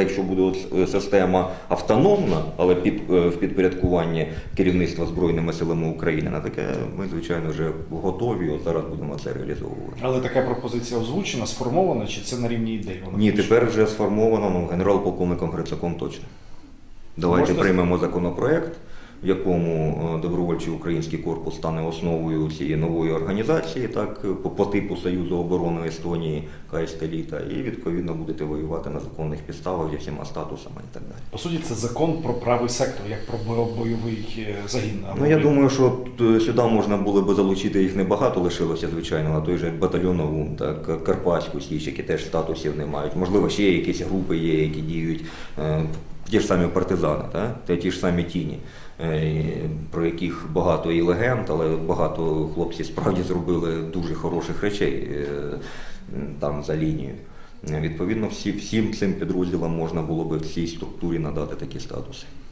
Якщо буде е, система автономна, але під, е, в підпорядкуванні керівництва Збройними силами України, на таке ми, звичайно, вже готові. От зараз будемо це реалізовувати. Але така пропозиція озвучена, сформована, чи це на рівні ідей? Вона Ні, тепер вже сформовано ну, генерал-полковником Грицаком точно. Давайте Можна- приймемо законопроект, в якому е, добровольчий український корпус стане основою цієї нової організації, так е, по, по типу Союзу оборони Естонії, КСТ і відповідно будете воювати на законних підставах зі всіма статусами і так далі. По суті, це закон про правий сектор, як про бойовий е, загін. або Ну я думаю, що сюди можна було би залучити їх небагато лишилося, звичайно, на той же батальйон ОУН, так Карпатську Січ, які теж статусів не мають. Можливо, ще якісь групи є, які діють. Ті ж самі партизани, та? Та ті ж самі тіні, е, про яких багато і легенд, але багато хлопців справді зробили дуже хороших речей е, там за лінією. Відповідно, всі, всім цим підрозділам можна було би в цій структурі надати такі статуси.